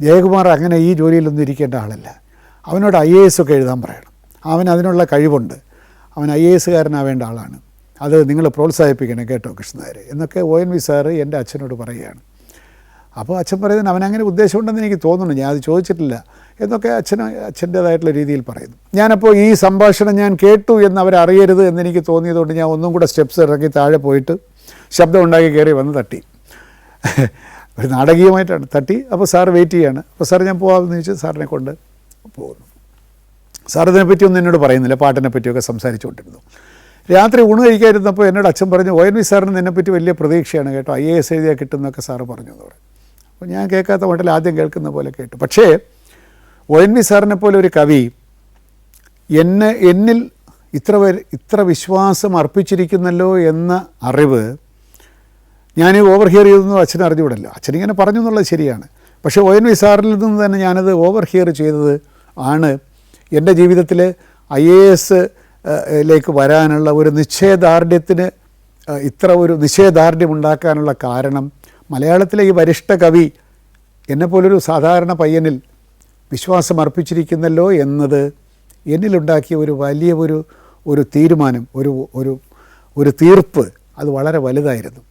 ജയകുമാർ അങ്ങനെ ഈ ജോലിയിലൊന്നും ഇരിക്കേണ്ട ആളല്ല. അവനോട് ഐ എ എസ് ഒക്കെ എഴുതാൻ പറയണം. അവൻ അതിനുള്ള കഴിവുണ്ട്. അവൻ ഐ എ എസ്സുകാരനാവേണ്ട ആളാണ്. അത് നിങ്ങൾ പ്രോത്സാഹിപ്പിക്കണം കേട്ടോ കൃഷ്ണനായർ എന്നൊക്കെ ഒ എൻ വി സാറ് എന്റെ അച്ഛനോട് പറയുകയാണ്. അപ്പോൾ അച്ഛൻ പറയുന്നതിന് അവനങ്ങനെ ഉദ്ദേശമുണ്ടെന്ന് എനിക്ക് തോന്നുന്നു. ഞാൻ അത് ചോദിച്ചിട്ടില്ല എന്നൊക്കെ അച്ഛന് അച്ഛന്റേതായിട്ടുള്ള രീതിയിൽ പറയുന്നു. ഞാനപ്പോൾ ഈ സംഭാഷണം ഞാൻ കേട്ടു എന്ന് അവരറിയരുത് എന്നെനിക്ക് തോന്നിയതുകൊണ്ട് ഞാൻ ഒന്നും കൂടെ സ്റ്റെപ്സ് ഇറക്കി താഴെ പോയിട്ട് ശബ്ദം ഉണ്ടാക്കി കയറി വന്ന് തട്ടി. ഒരു നാടകീയമായിട്ടാണ്. തട്ടി അപ്പോൾ സാർ വെയിറ്റ് ചെയ്യാണ്. അപ്പോൾ സാർ ഞാൻ പോകാമെന്ന് ചോദിച്ചു സാറിനെ കൊണ്ട് പോകുന്നു. സാർ ഇതിനെപ്പറ്റി ഒന്നും എന്നോട് പറയുന്നില്ല. പാട്ടിനെ പറ്റിയൊക്കെ സംസാരിച്ചുകൊണ്ടിരുന്നു. രാത്രി ഊണ് കഴിക്കാതിരുന്നപ്പോൾ എന്നോട് അച്ഛൻ പറഞ്ഞു ഒ എൻ വി സാറിന് നിന്നെപ്പറ്റി വലിയ പ്രതീക്ഷയാണ് കേട്ടോ. ഐ എ എസ് എഴുതിയാൽ കിട്ടുമെന്നൊക്കെ സാറ് പറഞ്ഞു എന്ന് പറയും അപ്പോൾ ഞാൻ കേൾക്കാത്ത മട്ടിൽ ആദ്യം കേൾക്കുന്ന പോലെ കേട്ടു. പക്ഷേ ഒ എൻ വി സാറിനെ പോലെ ഒരു കവി എന്നെ എന്നിൽ ഇത്ര ഇത്ര വിശ്വാസം അർപ്പിച്ചിരിക്കുന്നല്ലോ എന്ന അറിവ് ഞാൻ ഓവർ ഹിയർ ചെയ്തൊന്നും അച്ഛൻ അറിഞ്ഞുവിടല്ലോ അച്ഛനിങ്ങനെ പറഞ്ഞു എന്നുള്ളത് ശരിയാണ്. പക്ഷേ ഒ എൻ വി സാറിൽ നിന്ന് തന്നെ ഞാനത് ഓവർ ഹിയർ ചെയ്തത് ആണ്. എന്റെ ജീവിതത്തിൽ ഐ എ എസ് ലേക്ക് വരാനുള്ള ഒരു നിശ്ചയദാർഢ്യത്തിന് ഇത്ര ഒരു നിശ്ചയദാർഢ്യം ഉണ്ടാക്കാനുള്ള കാരണം മലയാളത്തിലെ ഈ വരിഷ്ഠ കവി എന്നെപ്പോലൊരു സാധാരണ പയ്യനിൽ വിശ്വാസം അർപ്പിച്ചിരിക്കുന്നല്ലോ എന്നത് എന്നിലുണ്ടാക്കിയ ഒരു വലിയ ഒരു ഒരു തീരുമാനം ഒരു ഒരു ഒരു തീർപ്പ് അത് വളരെ വലുതായിരുന്നു.